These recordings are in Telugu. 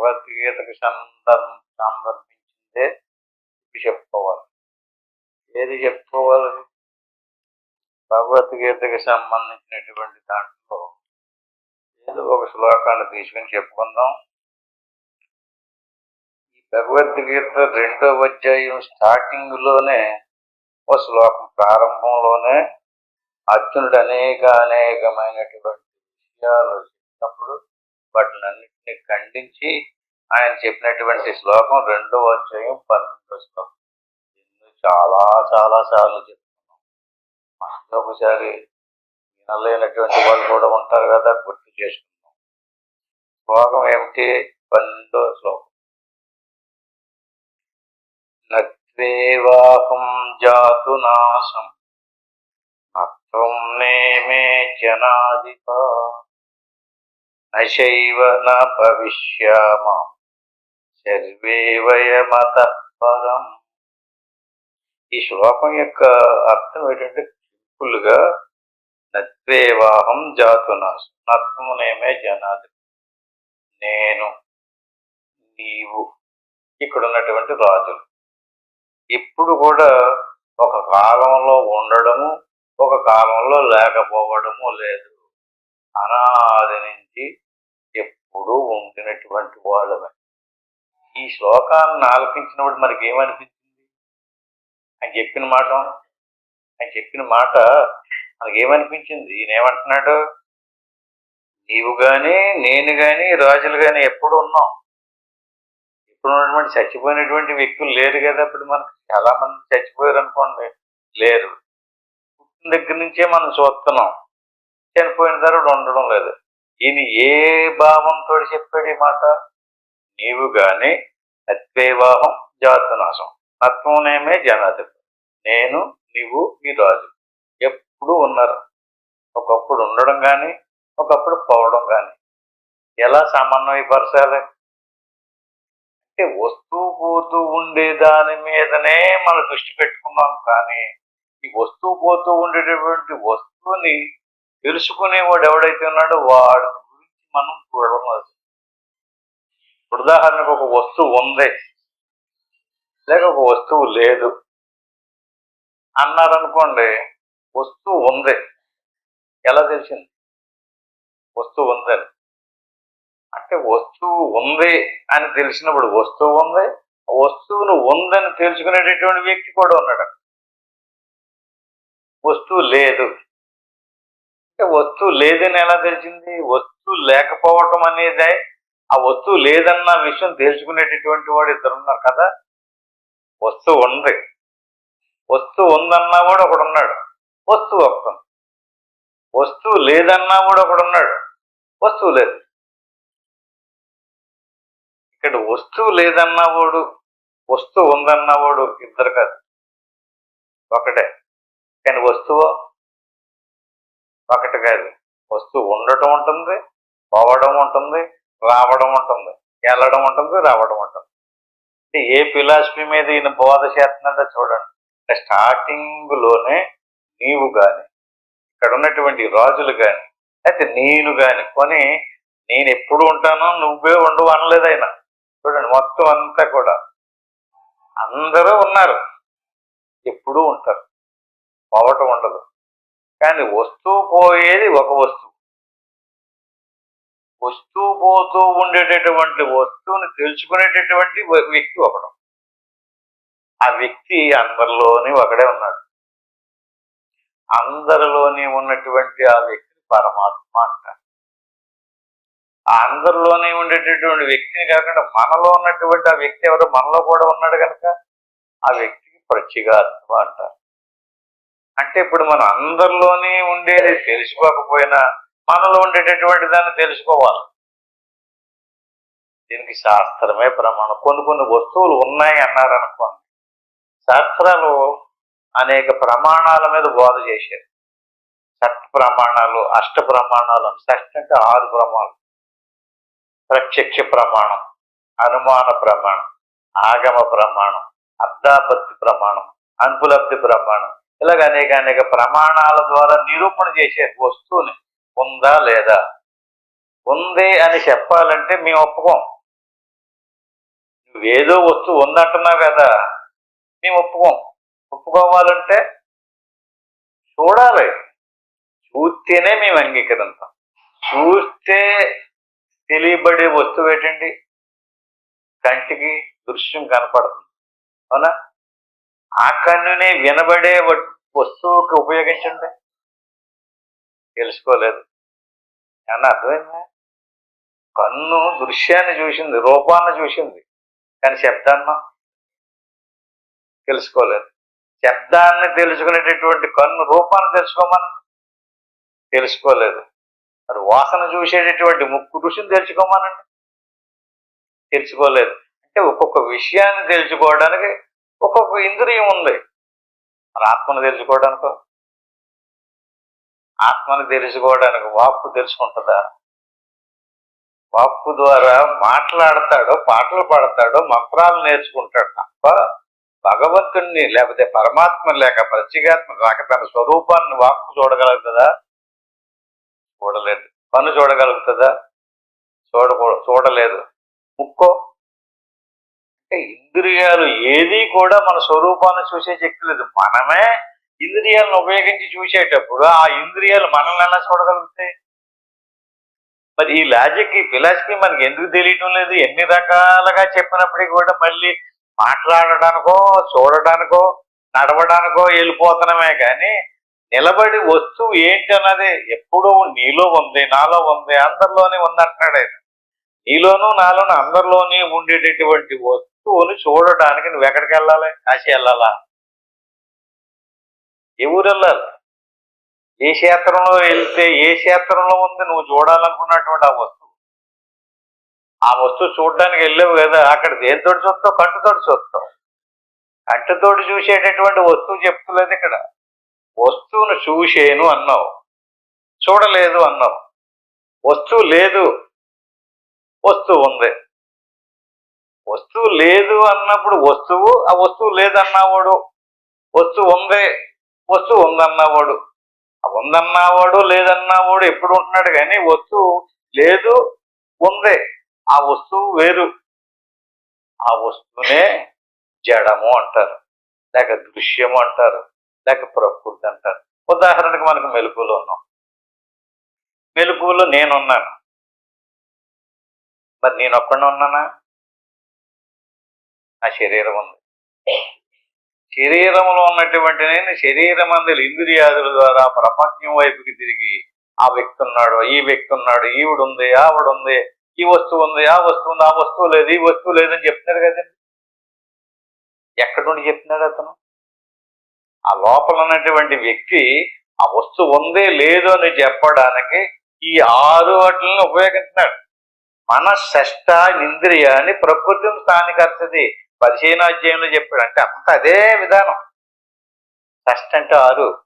భగవద్గీతకు సందర్ సందర్భించిందే చెప్పుకోవాలి. ఏది చెప్పుకోవాలి? భగవద్గీతకి సంబంధించినటువంటి దాంట్లో ఏదో ఒక శ్లోకాన్ని తీసుకుని చెప్పుకుందాం. ఈ భగవద్గీత రెండో అధ్యాయం స్టార్టింగ్లోనే ఓ శ్లోకం ప్రారంభంలోనే అర్జునుడు అనేక అనేకమైనటువంటి విషయాలు చెప్పినప్పుడు వాటిని అన్నింటినీ ఖండించి ఆయన చెప్పినటువంటి శ్లోకం రెండో అధ్యాయం పన్నెండో శ్లోకం. ఎన్నో చాలా చాలా సార్లు చెప్తున్నాం మనలో ఒకసారి వినలేనటువంటి వాళ్ళు కూడా ఉంటారు కదా గుర్తు చేసుకున్నాం శ్లోకం ఏమిటి? పన్నెండో శ్లోకం. నత్వేవాహం జాతు నాశం. నత్వం నేమే జనాధిపా నశైవ న భవిష్యామ సర్వే వయమత పరం ఈ శ్లోకం యొక్క అర్థం ఏంటంటే సింపుల్గా నత్వేవాహం జాతునాశం నత్వమునేమే జనాది. నేను నీవు ఇక్కడ ఉన్నటువంటి రాజులు. ఇప్పుడు కూడా ఒక కాలంలో ఉండడము ఒక కాలంలో లేకపోవడము లేదు. అనాది నుంచి ఎప్పుడూ ఉండినటువంటి వాళ్ళమే. ఈ శ్లోకాన్ని ఆలకించినప్పుడు మనకి ఏమనిపించింది ఆయన చెప్పిన మాట ఆయన చెప్పిన మాట మనకి ఏమనిపించింది ఈయన ఏమంటున్నాడు నీవు కానీ నేను కానీ రాజులు కానీ ఎప్పుడు ఉన్నాం. ఇప్పుడు ఉన్నటువంటి చచ్చిపోయినటువంటి వ్యక్తులు లేరు కదా ఇప్పుడు మనకు. చాలా మంది చచ్చిపోయారు అనుకోండి లేరు. పుట్టిన దగ్గర నుంచే మనం చూస్తున్నాం. చనిపోయిన ధరుడు ఉండడం లేదు. ఈయన ఏ భావంతో చెప్పాడు ఈ మాట? నీవు గాని నత్వేవాహం జాతనాశం. నత్వనేమే జనాధిప నేను నీవు ఈ రాజు. ఎప్పుడు ఉన్నారు. ఒకప్పుడు ఉండడం కానీ ఒకప్పుడు పోవడం కానీ ఎలా సమన్వయపరచాలి అంటే వస్తూ పోతూ ఉండే దాని మీదనే మనం దృష్టి పెట్టుకున్నాం కానీ ఈ వస్తూ పోతూ ఉండేటటువంటి వస్తువుని తెలుసుకునేవాడు ఎవడైతే ఉన్నాడో వాడి గురించి మనం చూడడం లేదు. ఉదాహరణకు ఒక వస్తువు ఉంది. లేక ఒక వస్తువు లేదు. అన్నారనుకోండి వస్తువు ఉంది. ఎలా తెలిసింది? వస్తువు ఉందని అంటే వస్తువు ఉంది అని తెలిసినప్పుడు వస్తువు ఉంది ఆ వస్తువును ఉందని తెలుసుకునేటటువంటి వ్యక్తి కూడా ఉన్నాడు. వస్తువు లేదు. వస్తువు లేదని ఎలా తెలిసింది? వస్తువు లేకపోవటం అనేదే ఆ వస్తువు లేదన్న విషయం తెలుసుకునేటటువంటి వాడు ఇద్దరు ఉన్నారు కదా? వస్తువు ఉంది. వస్తువు ఉందన్నా కూడా ఒకడు ఉన్నాడు. వస్తువు ఒక్కడు వస్తువు లేదన్నా కూడా ఒకడు ఉన్నాడు. వస్తువు లేదు. ఇక్కడ వస్తువు లేదన్నవాడు వస్తువు ఉందన్నవాడు ఇద్దరు కాదు. ఒకటే. కానీ వస్తువు ఒకటి కాదు వస్తువు ఉండటం ఉంటుంది పోవడం ఉంటుంది రావడం ఉంటుంది వెళ్ళడం ఉంటుంది రావడం ఉంటుంది. అంటే ఏ ఫిలాసఫీ మీద ఈయన బోధ చేస్తున్నదో చూడండి. అంటే లోనే నీవు కానీ ఇక్కడ ఉన్నటువంటి రాజులు కానీ అయితే నేను కాని కొని నేను ఎప్పుడు ఉంటానో నువ్వే ఉండవు అనలేదు ఆయన. చూడండి మొత్తం అంతా కూడా. అందరూ ఉన్నారు. ఎప్పుడూ ఉంటారు. పోవటం ఉండదు. కానీ వస్తువు పోయేది ఒక వస్తువు. వస్తువు పోతూ ఉండేటటువంటి వస్తువుని తెలుసుకునేటటువంటి వ్యక్తి ఒకడు. ఆ వ్యక్తి అందరిలోని ఒకడే ఉన్నాడు. అందరిలోని ఉన్నటువంటి ఆ వ్యక్తిని పరమాత్మ అంటారు. అందరిలోనే ఉండేటటువంటి వ్యక్తిని కాకుండా మనలో ఉన్నటువంటి ఆ వ్యక్తి ఎవరో? మనలో కూడా ఉన్నాడు కనుక ఆ వ్యక్తికి ప్రత్యేగాత్మ అంటారు. అంటే ఇప్పుడు మనం అందరిలోనే ఉండేది తెలుసుకోకపోయినా మనలో ఉండేటటువంటి దాన్ని తెలుసుకోవాలి. దీనికి శాస్త్రమే ప్రమాణం. కొన్ని కొన్ని వస్తువులు ఉన్నాయి అన్నారు అనుకోండి. శాస్త్రాలు అనేక ప్రమాణాల మీద బోధ చేశారు. షట్ ప్రమాణాలు అష్ట ప్రమాణాలు షట్ అంటే ఆరు ప్రమాణాలు. ప్రత్యక్ష ప్రమాణం అనుమాన ప్రమాణం ఆగమ ప్రమాణం అర్ధాపత్తి ప్రమాణం అనుపులబ్ధి ప్రమాణం. ఇలాగ అనేక అనేక ప్రమాణాల ద్వారా నిరూపణ చేసే వస్తువుని ఉందా లేదా? ఉంది అని చెప్పాలంటే మేము ఒప్పుకోం. నువ్వేదో వస్తువు ఉందంటున్నావు కదా మేము ఒప్పుకోం. ఒప్పుకోవాలంటే చూడాలి. చూస్తేనే మేము అంగీకరిస్తాం చూస్తే తెలియబడే వస్తువు ఏంటండి? కంటికి దృశ్యం కనపడుతుంది. అవునా? ఆ కన్నునే వినబడే వస్తువుకి ఉపయోగించండి. తెలుసుకోలేదు. ఏమన్నా అర్థమైందా? కన్ను దృశ్యాన్ని చూసింది రూపాన్ని చూసింది. కానీ శబ్దాన్న తెలుసుకోలేదు. శబ్దాన్ని తెలుసుకునేటటువంటి కన్ను రూపాన్ని తెలుసుకోమని తెలుసుకోలేదు. మరి వాసన చూసేటటువంటి ముక్కు రుచిని తెలుసుకోమనండి. తెలుసుకోలేదు. అంటే ఒక్కొక్క విషయాన్ని తెలుసుకోవడానికి ఒక్కొక్క ఇంద్రియం ఉంది. మన ఆత్మను తెలుసుకోవడానికో? ఆత్మను తెలుసుకోవడానికి వాక్కు తెలుసుకుంటుందా? వాక్కు ద్వారా మాట్లాడతాడో పాటలు పాడతాడో మంత్రాలు నేర్చుకుంటాడు తప్ప భగవంతుణ్ణి లేకపోతే పరమాత్మ లేక ప్రత్యేగాత్మ లేక తన స్వరూపాన్ని వాక్కు చూడగలుగుతుందా? చూడలేదు. పను చూడగలుగుతుందా? చూడకూడ చూడలేదు. ముక్కో? ఇంద్రియాలు ఏది కూడా మన స్వరూపాన్ని చూసే శక్తి లేదు. మనమే ఇంద్రియాలను ఉపయోగించి చూసేటప్పుడు ఆ ఇంద్రియాలు మనల్ని ఎలా చూడగలుగుతాయి? మరి ఈ లాజిక్ ఈ ఫిలాసఫీ మనకి ఎందుకు తెలియటం లేదు? ఎన్ని రకాలుగా చెప్పినప్పటికీ కూడా మళ్ళీ మాట్లాడడానికో చూడడానికో నడవడానికో వెళ్ళిపోతున్నామే కానీ నిలబడి వస్తువు ఏంటి అన్నది ఎప్పుడూ నీలో ఉంది నాలో ఉంది అందరిలోనే ఉందంటున్నాడు ఆయన. నీలోనూ నాలోనూ అందరిలోనే ఉండేటటువంటి వస్తువుని చూడడానికి నువ్వు ఎక్కడికి వెళ్ళాలి? కాశీ వెళ్ళాలా? ఏ ఊరు వెళ్ళాలి? ఏ క్షేత్రంలో వెళ్తే ఏ క్షేత్రంలో ఉంది నువ్వు చూడాలనుకున్నటువంటి ఆ వస్తువు? ఆ వస్తువు చూడడానికి వెళ్ళావు కదా అక్కడ దేనితోటి చూస్తావు? కంటితోటి చూస్తావు. కంటితోటి చూసేటటువంటి వస్తువు చెప్తలేదు ఇక్కడ. వస్తువును చూసేను అన్నావు. చూడలేదు అన్నావు. వస్తువు లేదు. వస్తువు ఉంది. వస్తువు లేదు అన్నప్పుడు వస్తువు ఆ వస్తువు లేదన్నవాడు వస్తువు ఉంది వస్తువు ఉందన్నవాడు ఆ ఉందన్నవాడు లేదన్నవాడు ఎప్పుడు ఉంటున్నాడు కానీ వస్తువు లేదు ఉంది ఆ వస్తువు వేరు. ఆ వస్తువునే జడము అంటారు లేక దృశ్యము అంటారు లేక ప్రకృతి అంటారు. ఉదాహరణకు మనకు మెలుపులో ఉన్నాం. మెలుపులో నేనున్నాను. మరి నేను ఒక్కడే ఉన్నానా? నా శరీరం ఉంది. శరీరంలో ఉన్నటువంటి నేను శరీరం అందరి ఇంద్రియాదుల ద్వారా ప్రపంచం వైపుకి తిరిగి ఆ వ్యక్తి ఉన్నాడు ఈ వ్యక్తి ఉన్నాడు ఈవిడుంది ఆవిడుంది ఈ వస్తువు ఉంది ఆ వస్తువు ఉంది ఆ వస్తువు లేదు ఈ వస్తువు లేదని చెప్తున్నాడు కదండి. ఎక్కడి నుండి చెప్తున్నాడు అతను? ఆ లోపల ఉన్నటువంటి వ్యక్తి ఆ వస్తువు ఉందే లేదు అని చెప్పడానికి ఈ ఆరు వాటిని ఉపయోగిస్తున్నాడు మన షష్ట ఇంద్రియాన్ని ప్రకృతి స్థానికర్తది పదిహేను అధ్యాయంలో చెప్పాడు. అంటే అంత అదే విధానం. షష్ట అంటే ఆరు.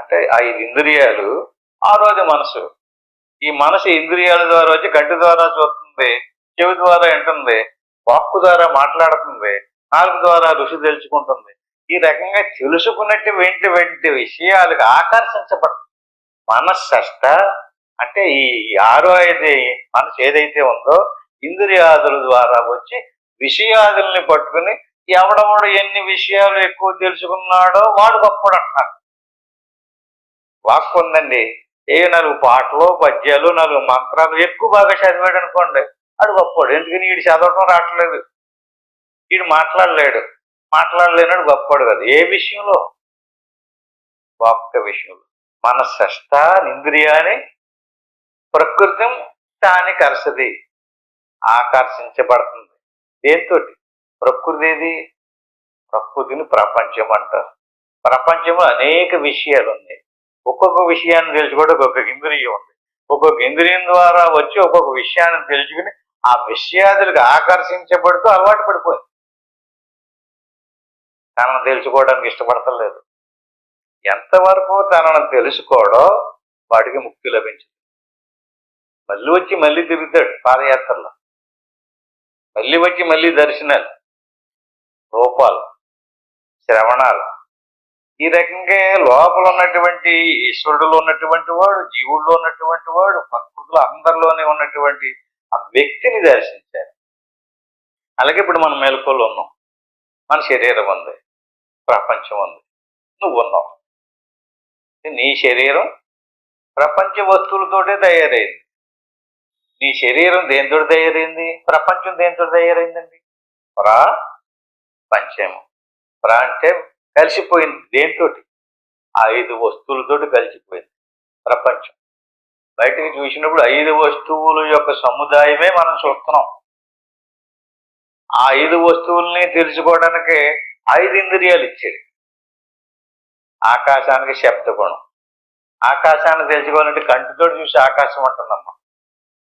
అంటే ఐదు ఇంద్రియాలు ఆరోది మనసు. ఈ మనసు ఇంద్రియాల ద్వారా వచ్చి కంటి ద్వారా చూస్తుంది చెవి ద్వారా వింటుంది వాక్కు ద్వారా మాట్లాడుతుంది నాలుగు ద్వారా ఋషి తెలుసుకుంటుంది. ఈ రకంగా తెలుసుకున్నట్టు వెంటి విషయాలకు ఆకర్షించబడుతుంది మనస్సష్ట అంటే ఈ ఆరో ఐదు మనసు ఏదైతే ఉందో ఇంద్రియాదుల ద్వారా వచ్చి విషయాదుల్ని పట్టుకుని ఎవడవాడు ఎన్ని విషయాలు ఎక్కువ తెలుసుకున్నాడో వాడు గొప్పడు అంటున్నారు వాక్కు ఉందండి. ఏ నాలుగు పాటలు పద్యాలు నాలుగు మంత్రాలు ఎక్కువ బాగా చదివాడు అనుకోండి అడు గొప్పడు. ఎందుకని వీడు చదవటం రావట్లేదు? వీడు మాట్లాడలేడు. మాట్లాడలేనాడు గొప్పడు కదా. ఏ విషయంలో? వాక్క విషయంలో. మన షష్ట ఇంద్రియాన్ని ప్రకృతి తాని కరసది. ఆకర్షించబడుతుంది. దేంతో ప్రకృతి ఏది ప్రకృతిని ప్రపంచం అంటారు. ప్రపంచంలో అనేక విషయాలు ఉన్నాయి. ఒక్కొక్క విషయాన్ని తెలుసుకోవడం ఒక్కొక్క ఇంద్రియం ఉంది. ఒక్కొక్క ఇంద్రియం ద్వారా వచ్చి ఒక్కొక్క విషయాన్ని తెలుసుకుని ఆ విషయాదులకు ఆకర్షించబడుతూ అలవాటు పడిపోయింది. తనను తెలుసుకోవడానికి ఇష్టపడతలేదు. ఎంతవరకు తనను తెలుసుకోవడో వాడికి ముక్తి లభించింది. మళ్ళీ వచ్చి మళ్ళీ తిరుగుతాడు పాదయాత్రలో. మళ్ళీ వచ్చి మళ్ళీ దర్శనాలు రూపాలు శ్రవణాలు. ఈ రకంగా లోపల ఉన్నటువంటి ఈశ్వరుడులో ఉన్నటువంటి వాడు జీవుల్లో ఉన్నటువంటి వాడు ప్రకృతిలో అందరిలోనే ఉన్నటువంటి ఆ వ్యక్తిని దర్శించారు. అలాగే ఇప్పుడు మనం మెలకువలు ఉన్నాం. మన శరీరం ఉంది ప్రపంచం ఉంది నువ్వు ఉన్నావు. నీ శరీరం ప్రపంచ వస్తువులతోటే తయారైంది. నీ శరీరం దేంతో తయారైంది? ప్రపంచం దేంతో తయారైందండి? ప్రా పంచము ప్రా అంటే కలిసిపోయింది దేంతోటి ఆ ఐదు వస్తువులతోటి కలిసిపోయింది ప్రపంచం. బయటకు చూసినప్పుడు ఐదు వస్తువుల యొక్క సముదాయమే మనం చూస్తున్నాం. ఆ ఐదు వస్తువుల్ని తెలుసుకోవడానికి ఐదు ఇంద్రియాలు ఇచ్చాడు. ఆకాశానికి శబ్ద గుణం ఆకాశాన్ని తెలుసుకోవాలంటే కంటితో చూసి ఆకాశం అంటున్నామ్మా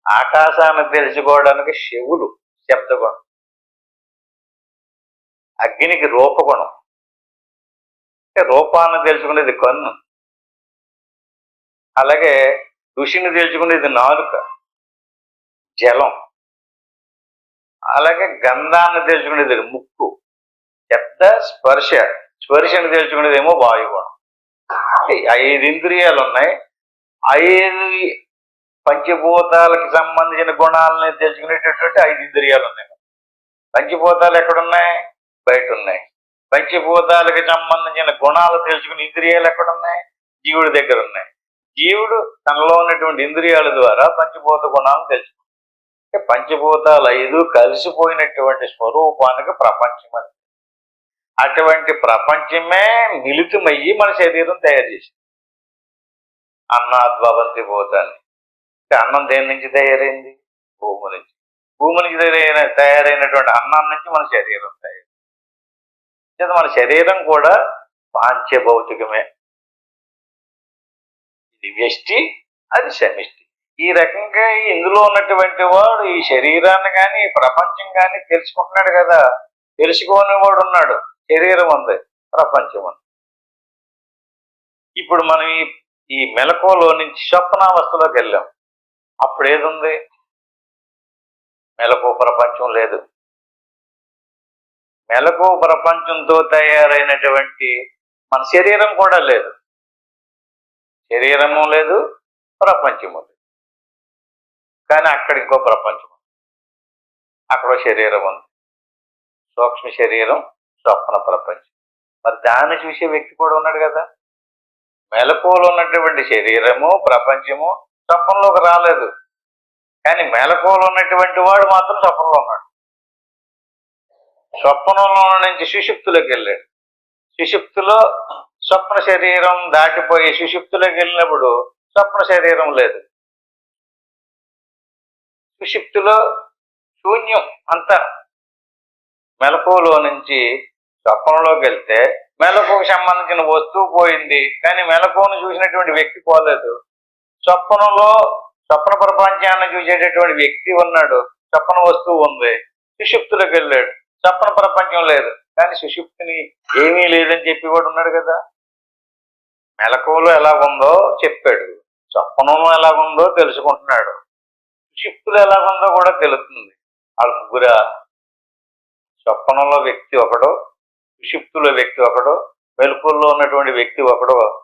ఆకాశాన్ని తెలుసుకోవడానికి శివుడు శబ్దగుణం. అగ్నికి రూపగుణం. అంటే రూపాన్ని తెలుసుకునేది కన్ను. అలాగే ఋషిని తెలుసుకునేది నాలుక. జలం. అలాగే గంధాన్ని తెలుసుకునేది ముక్కు. శబ్ద స్పర్శ. స్పర్శను తెలుసుకునేదేమో వాయుగుణం. ఐదు ఇంద్రియాలు ఉన్నాయి ఐదు పంచభూతాలకి సంబంధించిన గుణాలని తెలుసుకునేటటువంటి ఐదు ఇంద్రియాలు ఉన్నాయి. పంచభూతాలు ఎక్కడున్నాయి? బయట ఉన్నాయి పంచభూతాలకి సంబంధించిన గుణాలు తెలుసుకునే ఇంద్రియాలు ఎక్కడున్నాయి? జీవుడి దగ్గర ఉన్నాయి జీవుడు తనలో ఉన్నటువంటి ఇంద్రియాల ద్వారా పంచభూత గుణాలను తెలుసుకుంటాడు. అంటే పంచభూతాలు ఐదు కలిసిపోయినటువంటి స్వరూపానికి ప్రపంచం అటువంటి ప్రపంచమే మిలితమయ్యి మన శరీరం తయారు చేసింది. అన్నాద్భవంతి భూతాన్ని. అన్నం దేని నుంచి తయారైంది? భూమి నుంచి. భూమి నుంచి తయారైన తయారైనటువంటి అన్నం నుంచి మన శరీరం తయారు మన శరీరం కూడా పాంచభౌతికమే ఇది వ్యష్టి అది సమిష్టి. ఈ రకంగా ఇందులో ఉన్నటువంటి వాడు ఈ శరీరాన్ని కానీ ఈ ప్రపంచం కానీ తెలుసుకుంటున్నాడు కదా. తెలుసుకోని వాడు ఉన్నాడు. శరీరం ఉంది ప్రపంచం ఉంది. ఇప్పుడు మనం ఈ ఈ మెలకువలో నుంచి స్వప్నావస్థలోకి వెళ్ళాం. అప్పుడు ఏదుంది మెలకు ప్రపంచం లేదు. మెలకు ప్రపంచంతో తయారైనటువంటి మన శరీరం కూడా లేదు. శరీరము లేదు ప్రపంచము లేదు. కానీ అక్కడ ఇంకో ప్రపంచం ఉంది. అక్కడ శరీరం ఉంది. సూక్ష్మ శరీరం స్వప్న ప్రపంచం. మరి దాన్ని చూసే వ్యక్తి కూడా ఉన్నాడు కదా. మెలకువలో ఉన్నటువంటి శరీరము ప్రపంచము స్వప్నంలోకి రాలేదు. కానీ మెలకువలో ఉన్నటువంటి వాడు మాత్రం స్వప్నంలో ఉన్నాడు. స్వప్నంలో నుంచి సుషుప్తులోకి వెళ్ళాడు. సుషుప్తులో స్వప్న శరీరం దాటిపోయి సుషుప్తులోకి వెళ్ళినప్పుడు స్వప్న శరీరం లేదు. సుషిప్తులో శూన్యం అంతా. మెలకువలో నుంచి స్వప్నంలోకి వెళ్తే మెలకువకు సంబంధించిన వస్తువు పోయింది. కానీ మెలకువను చూసినటువంటి వ్యక్తి పోలేదు. స్వప్నంలో స్వప్న ప్రపంచాన్ని చూసేటటువంటి వ్యక్తి ఉన్నాడు. స్వప్న వస్తువు ఉంది. సుషుప్తులకు వెళ్ళాడు. స్వప్న ప్రపంచం లేదు. కానీ సుషుప్తిని ఏమీ లేదని చెప్పి వాడు ఉన్నాడు కదా. మెలకువలో ఎలా ఉందో చెప్పాడు. స్వప్నంలో ఎలా ఉందో తెలుసుకుంటున్నాడు. సుషుప్తులు ఎలా ఉందో కూడా తెలుస్తుంది. వాళ్ళ ముగ్గురా స్వప్నంలో వ్యక్తి ఒకడు సుషుప్తులో వ్యక్తి ఒకడు వెలుపుల్లో ఉన్నటువంటి వ్యక్తి ఒకడు.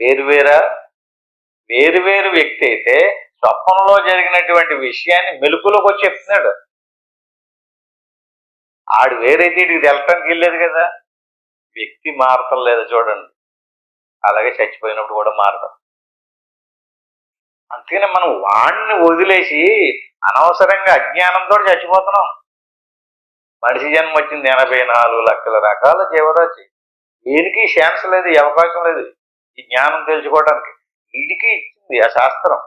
వేరువేరా వేరువేరు వ్యక్తి అయితే స్వప్నంలో జరిగినటువంటి విషయాన్ని మెలుపులోకి వచ్చి చెప్తున్నాడు. ఆడు వేరైతే ఇటుకి తెలటానికి వెళ్ళలేదు కదా. వ్యక్తి మారటం లేదు చూడండి. అలాగే చచ్చిపోయినప్పుడు కూడా మారడం అందుకనే మనం వాణ్ణి వదిలేసి అనవసరంగా అజ్ఞానంతో చచ్చిపోతున్నాం. మనిషి జన్మ వచ్చింది ఎనభై నాలుగు లక్షల రకాల జీవరాశి. దేనికి ఛాన్స్ లేదు అవకాశం లేదు. ఈ జ్ఞానం తెలుసుకోవడానికి వీడికి ఇచ్చింది ఆ శాస్త్రం.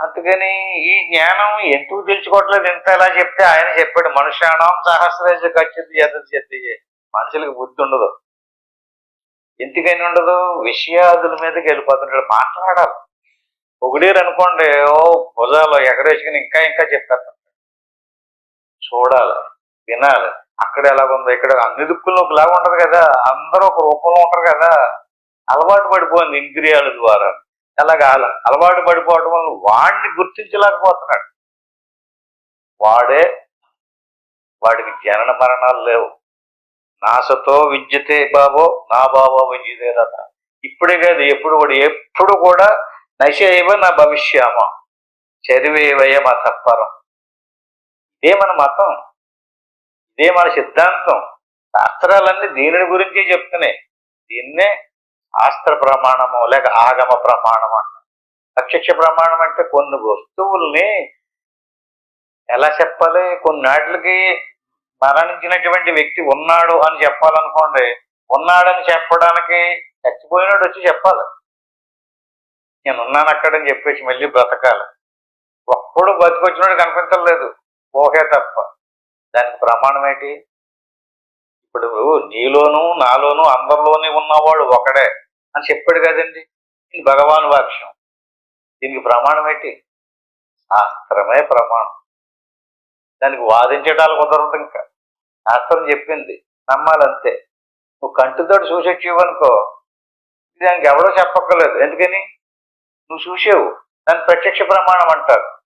అందుకని ఈ జ్ఞానం ఎందుకు తెలుసుకోవట్లేదు? ఎంత ఎలా చెప్తే ఆయన చెప్పాడు మనుష్యాణం సహస్రేజ ఖచ్చిత చెప్తే మనుషులకు బుద్ధి ఉండదు. ఎందుకని ఉండదు? విషయాదుల మీదకి వెళ్ళిపోతుంటాడు మాట్లాడాలి. పొగిడేరు అనుకోండి ఓ భుజాలు ఎగరేసుకుని ఇంకా ఇంకా చెప్తారు. చూడాలి వినాలి. అక్కడ ఎలాగుందో ఇక్కడ అన్ని దుక్కుల్లో ఒకలాగా ఉండదు కదా. అందరూ ఒక రూపంలో ఉంటారు కదా. అలవాటు పడిపోయింది ఇంద్రియాల ద్వారా. అలాగా అలవాటు పడిపోవడం వల్ల వాడిని గుర్తించలేకపోతున్నాడు. వాడే వాడికి జనన మరణాలు లేవు. నాసతో విద్యతే బాబో నా బాబో విద్యతే రథ ఇప్పుడే కాదు ఎప్పుడు కూడా ఎప్పుడు కూడా నశైవ నా భవిష్యామ. చదివేవయ మా తత్పరం. ఇదే మన మతం. ఇదే మన సిద్ధాంతం. శాస్త్రాలన్నీ దీనిని గురించే చెప్తున్నాయి. దీన్నే శాస్త్ర ప్రమాణము లేక ఆగమ ప్రమాణం అంట. ప్రత్యక్ష ప్రమాణం అంటే కొన్ని వస్తువుల్ని ఎలా చెప్పాలి? కొన్నాటికి మరణించినటువంటి వ్యక్తి ఉన్నాడు అని చెప్పాలనుకోండి ఉన్నాడని చెప్పడానికి చచ్చిపోయినాడు వచ్చి చెప్పాలి. నేను ఉన్నాను అక్కడని చెప్పేసి మళ్ళీ బ్రతకాలి. ఒక్కడు బతికొచ్చినాడు కనిపించలేదు ఊహే తప్ప. దానికి ప్రమాణం ఏంటి? ఇప్పుడు నీలోనూ నాలోనూ అందరిలోనే ఉన్నవాడు ఒకడే. అని చెప్పాడు కదండి. ఇది భగవాన్ వాక్యం. దీనికి ప్రమాణం ఏంటి? శాస్త్రమే ప్రమాణం. దానికి వాదించడాలు కుదరదు ఇంకా. శాస్త్రం చెప్పింది నమ్మాలంతే. నువ్వు కంటితోటి చూసొచ్చేవనుకో దానికి ఎవడో చెప్పక్కర్లేదు. ఎందుకని? నువ్వు చూసావు దాన్ని ప్రత్యక్ష ప్రమాణం అంటారు.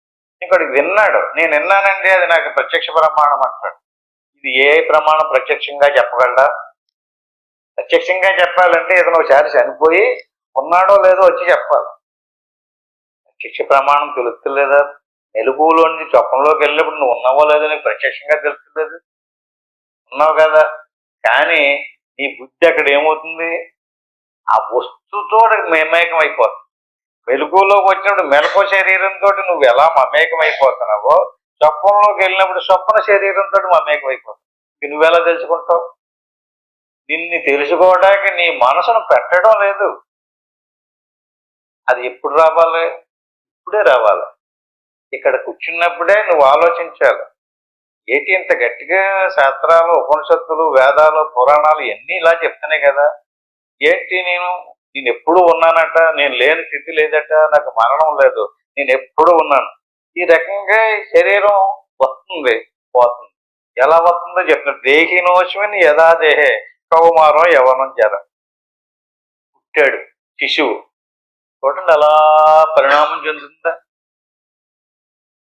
ఇంకోటి విన్నాడు. నేను విన్నానండి అది నాకు ప్రత్యక్ష ప్రమాణం అంటాడు. ఇది ఏ ప్రమాణం ప్రత్యక్షంగా చెప్పగలరా ప్రత్యక్షంగా చెప్పాలంటే ఇతను ఒకసారి చనిపోయి ఉన్నాడో లేదో వచ్చి చెప్పాలి. ప్రత్యక్ష ప్రమాణం తెలుస్తలేదా? మెలుగులోని చొప్పంలోకి వెళ్ళినప్పుడు నువ్వు ఉన్నావో లేదో నీకు ప్రత్యక్షంగా తెలుస్తలేదు. ఉన్నావు కదా? కానీ నీ బుద్ధి అక్కడ ఏమవుతుంది? ఆ వస్తుతో మమేకం అయిపోతుంది వెలుగులోకి వచ్చినప్పుడు మెలకువ శరీరంతో నువ్వు ఎలా మమేకం అయిపోతున్నావో చొప్పంలోకి వెళ్ళినప్పుడు చొప్పన శరీరంతో మమేకం అయిపోతుంది ఇంక నువ్వెలా తెలుసుకుంటావు? నిన్ను తెలుసుకోవడానికి నీ మనసును పెట్టడం లేదు. అది ఎప్పుడు రావాలి? ఇప్పుడే రావాలి. ఇక్కడ కూర్చున్నప్పుడే నువ్వు ఆలోచించాలి. ఏంటి ఇంత గట్టిగా శాస్త్రాలు ఉపనిషత్తులు వేదాలు పురాణాలు ఇవన్నీ ఇలా చెప్తున్నాయి కదా? ఏంటి నేను? నేను ఎప్పుడు ఉన్నానట? నేను లేని స్థితి లేదట? నాకు మరణం లేదు. నేను ఎప్పుడు ఉన్నాను? ఈ రకంగా శరీరం వస్తుంది పోతుంది. ఎలా వస్తుందో చెప్తున్నారు దేహినోశ్వని యథా దేహే కౌమారం యవనం జర. పుట్టాడు శిశువు. చూడండి అలా పరిణామం చెందుతుందా?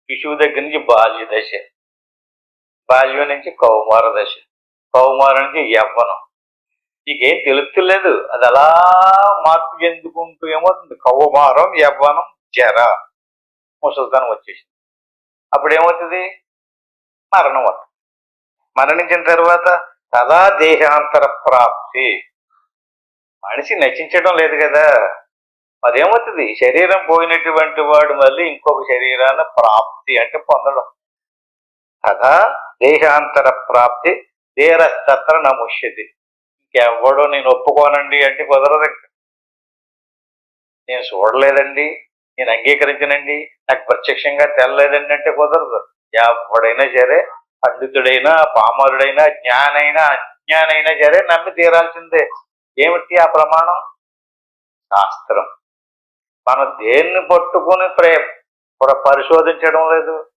శిశువు దగ్గర నుంచి బాల్య దశ. బాల్యం నుంచి కౌమార దశ. కౌమారం నుంచి యవ్వనం. నీకేం తెలుస్తలేదు? అది అలా మార్పు చెందుకుంటూ ఏమవుతుంది? కౌమారం యవ్వనం జర. ముసలితనం వచ్చేసింది. అప్పుడు ఏమవుతుంది మరణం వస్తుంది. మరణించిన తర్వాత సదా దేహాంతర ప్రాప్తి. మనిషి నశించడం లేదు కదా. అదేమవుతుంది? శరీరం పోయినటువంటి వాడు మళ్ళీ ఇంకొక శరీరాన్ని ప్రాప్తి అంటే పొందడం. కదా దేహాంతర ప్రాప్తి. దేరస్తత్ర నముష్యది ఇంకెవ్వడో నేను ఒప్పుకోనండి అంటే కుదరదు నేను చూడలేదండి. నేను అంగీకరించనండి. నాకు ప్రత్యక్షంగా తెల్లలేదండి అంటే కుదరదు. ఎవడైనా సరే పండితుడైనా పామరుడైనా జ్ఞానైనా అజ్ఞానైనా సరే నమ్మి తీరాల్సిందే. ఏమిటి ఆ ప్రమాణం? శాస్త్రం. మనం దేన్ని పట్టుకుని ప్రే పరిశోధించడం లేదు.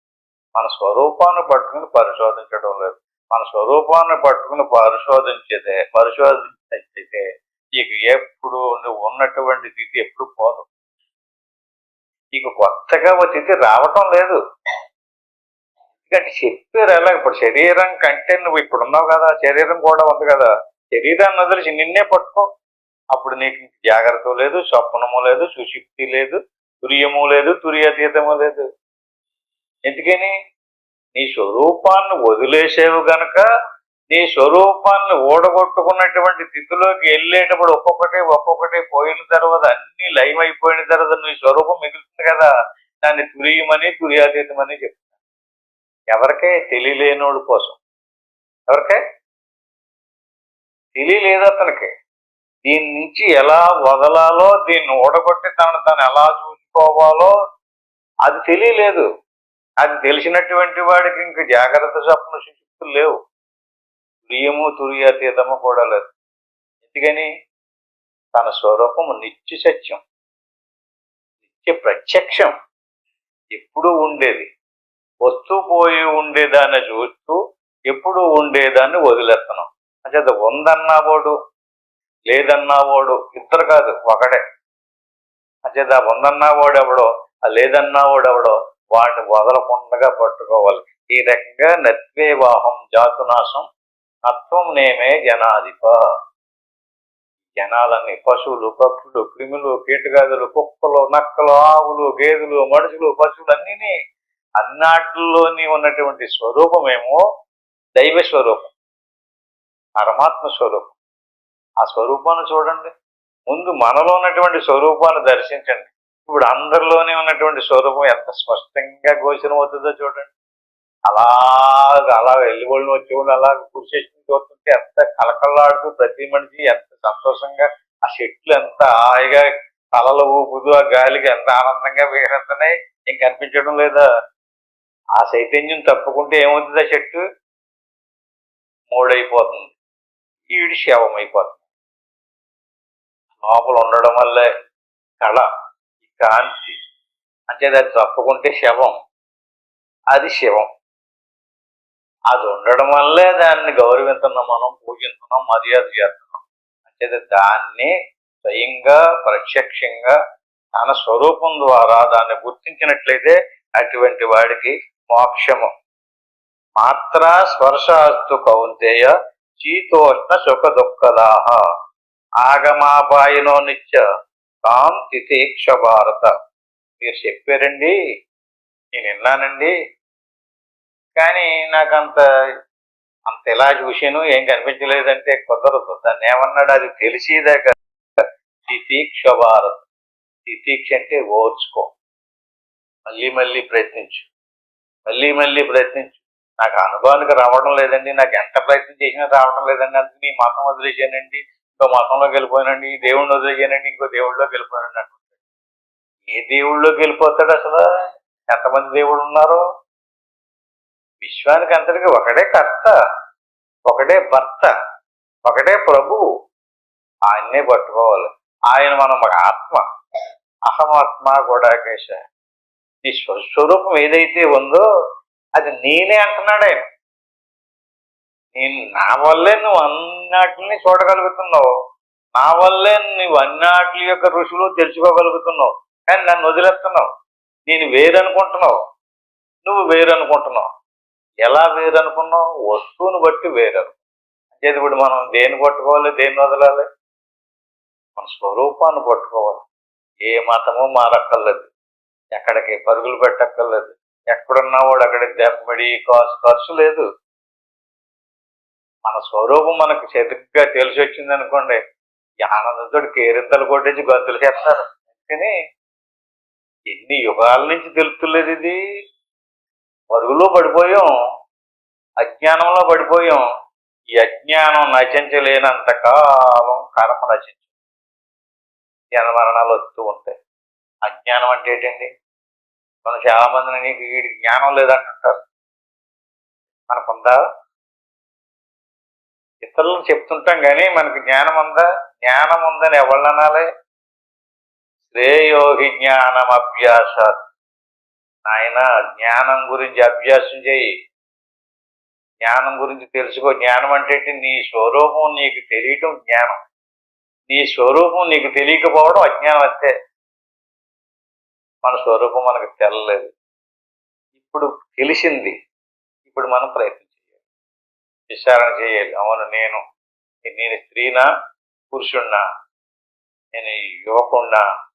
మన స్వరూపాన్ని పట్టుకుని పరిశోధించడం లేదు. మన స్వరూపాన్ని పట్టుకుని పరిశోధించేదే పరిశోధించితే నీకు ఎప్పుడు నువ్వు ఉన్నటువంటి స్థితి ఎప్పుడు పోదు. నీకు కొత్తగా ఒక స్థితి రావటం లేదు. ఎందుకంటే చెప్పారు ఎలా? ఇప్పుడు శరీరం కంటే నువ్వు ఇప్పుడు ఉన్నావు కదా శరీరం కూడా ఉంది కదా. శరీరాన్ని వదిలేసి నిన్నే పట్టుకో. అప్పుడు నీకు జాగ్రత్త లేదు స్వప్నము లేదు సుశక్తి లేదు తుర్యము లేదు తురియతీతము లేదు. ఎందుకని? నీ స్వరూపాన్ని వదిలేసేవు గనక నీ స్వరూపాన్ని ఓడగొట్టుకున్నటువంటి స్థితిలోకి వెళ్ళేటప్పుడు ఒక్కొక్కటి ఒక్కొక్కటి పోయిన తర్వాత అన్ని లైవ్ అయిపోయిన తర్వాత నీ స్వరూపం మిగులుతుంది కదా. దాన్ని తురియమని తుర్యాతీతమని చెప్తాను ఎవరికే తెలియలేనోడు కోసం. ఎవరికే? తెలియలేదు అతనికి. దీని నుంచి ఎలా వదలాలో దీన్ని ఓడగొట్టి తనను తను ఎలా చూసుకోవాలో అది తెలియలేదు. అది తెలిసినటువంటి వాడికి ఇంక జాగ్రత్త స్వప్న శిశుక్తులు లేవు. ప్రియము తుర్యాతీతము కూడా లేదు. ఎందుకని? తన స్వరూపము నిత్య సత్యం. నిత్య ప్రత్యక్షం. ఎప్పుడూ ఉండేది. వస్తూ పోయి ఉండేదాన్ని చూస్తూ ఎప్పుడు ఉండేదాన్ని వదిలేస్తున్నాం. ఉందన్నా అది ఉందన్నావాడు లేదన్నావాడు ఇద్దరు కాదు ఒకడే. అంచేత ఉందన్నా ఉందన్నావాడు ఎవడో ఆ లేదన్నావాడు ఎవడో వాడిని వదలకుండా పట్టుకోవాలి. ఈ రకంగా నత్వేవాహం జాతునాశం నత్వం నేమే జనాధిప. జనాలన్నీ పశువులు పక్షులు క్రిములు కీటకాదులు కుక్కలు నక్కలు ఆవులు గేదెలు మనుషులు పశువులు అన్నీ అన్నాటిలోని ఉన్నటువంటి స్వరూపమేమో దైవ స్వరూపం పరమాత్మ స్వరూపం. ఆ స్వరూపాన్ని చూడండి. ముందు మనలో ఉన్నటువంటి స్వరూపాన్ని దర్శించండి. ఇప్పుడు అందరిలోనే ఉన్నటువంటి స్వరూపం ఎంత స్పష్టంగా గోచరం అవుతుందో చూడండి. అలాగ అలా వెళ్ళిపోయిన వచ్చేవాళ్ళు అలా కూర్చేసుకుని చూస్తుంటే ఎంత కలకల్లాడుతూ ప్రతి మనిషి ఎంత సంతోషంగా ఆ చెట్లు ఎంత హాయిగా తలలు ఊపుదు ఆ గాలికి ఎంత ఆనందంగా వేరెత్తనే ఇంక అనిపించడం లేదా? ఆ చైతన్యం తప్పుకుంటే ఏమవుతుంది ఆ చెట్టు? మూడైపోతుంది. ఈడి శవం అయిపోతుంది లోపల ఉండడం వల్లే కళ ఈ కాంతి. అంటే అది తప్పుకుంటే శవం. అది శివం. అది ఉండడం వల్లే దాన్ని గౌరవిస్తున్నాం మనం పూజిస్తున్నాం మర్యాద చేస్తున్నాం. అంటే దాన్ని స్వయంగా ప్రత్యక్షంగా తన స్వరూపం ద్వారా దాన్ని గుర్తించినట్లయితే అటువంటి వాడికి మోక్షము. మాత్ర స్పర్శాస్తు కౌంతేయ శీతోష్ణ సుఖ దుఃఖదాహ ఆగమాపాయనో నిత్య కాం తితీక్ష భారత. మీరు చెప్పారండి నేను విన్నానండి. కానీ నాకు అంత అంత ఎలా చూసాను ఏం కనిపించలేదంటే కుదరదు దాన్ని ఏమన్నాడు అది తెలిసేదాకా తితీక్ష భారత్. తితీక్ష అంటే ఓర్చుకో. మళ్ళీ మళ్ళీ ప్రయత్నించు. మళ్ళీ మళ్ళీ ప్రయత్నించు. నాకు అనుభవానికి రావడం లేదండి నాకు ఎంత ప్రయత్నం చేసినా రావడం లేదండి అందుకు నీ మతం వదిలేసానండి ఇంకో మతంలోకి వెళ్ళిపోయానండి ఈ దేవుడిని వదిలేసానండి ఇంకో దేవుడిలోకి వెళ్ళిపోయానండి అంటుంటాడు. ఏ దేవుళ్ళలోకి వెళ్ళిపోతాడు అసలు? ఎంతమంది దేవుడు ఉన్నారు? విశ్వానికి అంతటికి ఒకడే కర్త ఒకడే భర్త ఒకటే ప్రభువు. ఆయన్నే పట్టుకోవాలి. ఆయన మనం ఒక ఆత్మ. అహమాత్మ కూడా కేశ నీ స్వస్వరూపం ఏదైతే ఉందో అది నేనే అంటున్నాడే. నేను నా వల్లే నువ్వు అన్నాటిని చూడగలుగుతున్నావు. నా వల్లే నువ్వు అన్నాటి యొక్క ఋషులు తెలుసుకోగలుగుతున్నావు. కానీ నన్ను వదిలేస్తున్నావు. నేను వేరనుకుంటున్నావు. నువ్వు వేరనుకుంటున్నావు. ఎలా వేరనుకున్నావు? వస్తువును బట్టి వేరు అంటే ఇప్పుడు మనం దేన్ని పట్టుకోవాలి దేన్ని వదలాలి? మన స్వరూపాన్ని పట్టుకోవాలి. ఏ మతము మారక్కర్లేదు. ఎక్కడికి పరుగులు పెట్టక్కర్లేదు. ఎక్కడున్నా వాడు అక్కడికి దెబ్బడి కాసు ఖర్చు లేదు. మన స్వరూపం మనకు చెదుగ్గా తెలిసి వచ్చింది అనుకోండి ఆనందంతో కేరింతలు కొట్టేసి గంతులు చేస్తారు. అందుకని ఎన్ని యుగాల నుంచి తెలుస్తులేదు ఇది? పరుగులో పడిపోయాం అజ్ఞానంలో పడిపోయాం. ఈ అజ్ఞానం నశించలేనంత కాలం కర్మ నశించు జనమరణాలు వస్తూ ఉంటాయి. అజ్ఞానం అంటే ఏంటండి? మనం చాలా మందిని నీకు వీడి జ్ఞానం లేదంటుంటారు. మనకుందా ఇతరులను చెప్తుంటాం కానీ మనకి జ్ఞానం ఉందా? జ్ఞానం ఉందని ఎవళ్ళు అనాలి? శ్రేయోగి జ్ఞానం అభ్యాస నాయన జ్ఞానం గురించి అభ్యాసం చేయి. జ్ఞానం గురించి తెలుసుకో. జ్ఞానం అంటే నీ స్వరూపం నీకు తెలియటం జ్ఞానం. నీ స్వరూపం నీకు తెలియకపోవడం అజ్ఞానం అంతే. మన స్వరూపం మనకు తెలలేదు ఇప్పుడు తెలిసింది. ఇప్పుడు మనం ప్రయత్నం చేయాలి. విచారణ చేయాలి. అవును నేను నేను స్త్రీనా? పురుషుణ్ణా? నేను యువకున్నా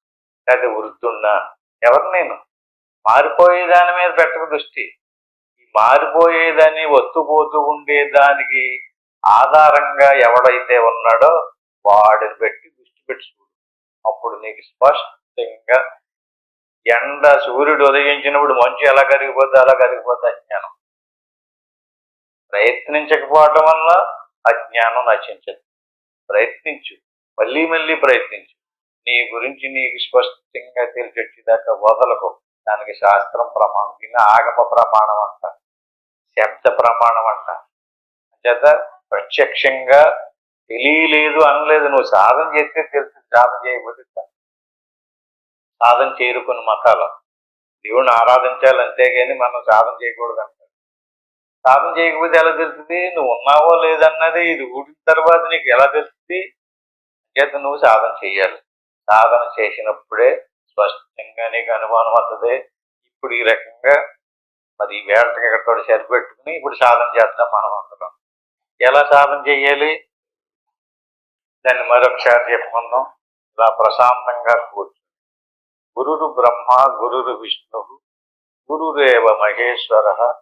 లేదా వృద్ధున్నా ఎవరు నేను? మారిపోయే దాని మీద పెట్టక దృష్టి. ఈ మారిపోయేదాన్ని వస్తుపోతూ ఉండేదానికి ఆధారంగా ఎవడైతే ఉన్నాడో వాడిని పెట్టి దృష్టి పెట్టి చూడు. అప్పుడు నీకు స్పష్టంగా ఎండ సూర్యుడు ఉదయించినప్పుడు మంచు ఎలా కరిగిపోతే అలా కరిగిపోతే అజ్ఞానం. ప్రయత్నించకపోవటం వల్ల అజ్ఞానం నశించదు. ప్రయత్నించు మళ్ళీ మళ్ళీ ప్రయత్నించు. నీ గురించి నీకు స్పష్టంగా తెలిసొచ్చేదాకా వదలకు. దానికి శాస్త్రం ప్రమాణం దీన్ని ఆగమ ప్రమాణం అంట శబ్ద ప్రమాణం అంట. చేత ప్రత్యక్షంగా తెలియలేదు అనలేదు. నువ్వు సాధన చేస్తే తెలుసు సాధన చేయకపోతే సాధన చేయరు కొన్ని మతాలు. దేవుణ్ణి ఆరాధించాలి అంతేగాని మనం సాధన చేయకూడదు అంటారు సాధన చేయకపోతే ఎలా తెలుస్తుంది? నువ్వు ఉన్నావో లేదన్నది ఇది ఊడిన తర్వాత నీకు ఎలా తెలుస్తుంది? చేత నువ్వు సాధన చేయాలి. సాధన చేసినప్పుడే స్పష్టంగా నీకు అనుమానం వస్తుంది ఇప్పుడు ఈ రకంగా మరి ఈ వేళకి ఎక్కడితో సరిపెట్టుకుని ఇప్పుడు సాధన చేద్దాం మనం అందరం. ఎలా సాధన చేయాలి? దాన్ని మరొకసారి చెప్పుకుందాం. ఇలా ప్రశాంతంగా కూర్చు. గురురు బ్రహ్మ గురురు విష్ణువు గురురేవ మహేశ్వర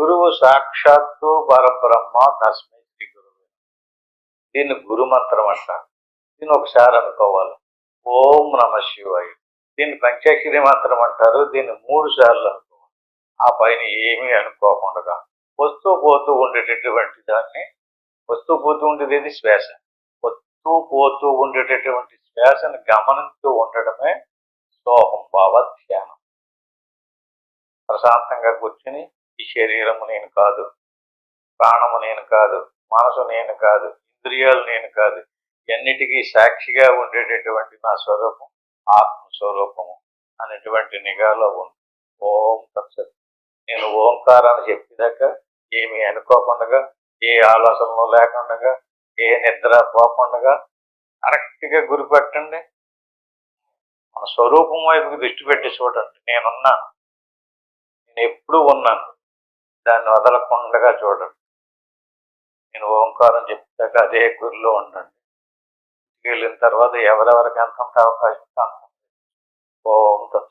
గురువు సాక్షాత్తు పరబ్రహ్మ తస్మై శ్రీ గురువు. దీన్ని గురుమంత్రం అంటారు. దీన్ని ఒకసారి అనుకోవాలి. ఓం నమ శివాయ. దీన్ని పంచాక్షరి మంత్రం అంటారు. దీన్ని మూడు సార్లు అనుకోవాలి. ఆ పైన ఏమీ అనుకోకుండా వస్తూ పోతూ ఉండేటటువంటి దాన్ని వస్తూ పోతూ ఉండేది శ్వాస. వస్తూ పోతూ ఉండేటటువంటి శ్వాసను గమనిస్తూ ఉండడమే సోహం భావ ధ్యానం. ప్రశాంతంగా కూర్చుని ఈ శరీరము నేను కాదు ప్రాణము నేను కాదు మనసు నేను కాదు ఇంద్రియాలు నేను కాదు ఎన్నిటికీ సాక్షిగా ఉండేటటువంటి నా స్వరూపం ఆత్మ స్వరూపము అనేటువంటి నిఘాలో ఉంది. ఓం తత్సత్. నేను ఓంకారాన్ని చెప్పేదాకా ఏమీ అనుకోకుండా ఏ ఆలోచనలు లేకుండా ఏ నిద్ర పోకుండా కరెక్ట్గా గురిపెట్టండి. మన స్వరూపం వైపుకి దృష్టి పెట్టి చూడండి. నేనున్నాను. నేను ఎప్పుడూ ఉన్నాను. దాన్ని వదలకుండగా చూడండి. నేను ఓంకారం చెప్పాక అదే గురిలో ఉండండి. వెళ్ళిన తర్వాత ఎవరెవరికి ఎంత అవకాశం ఇస్తాను ఓం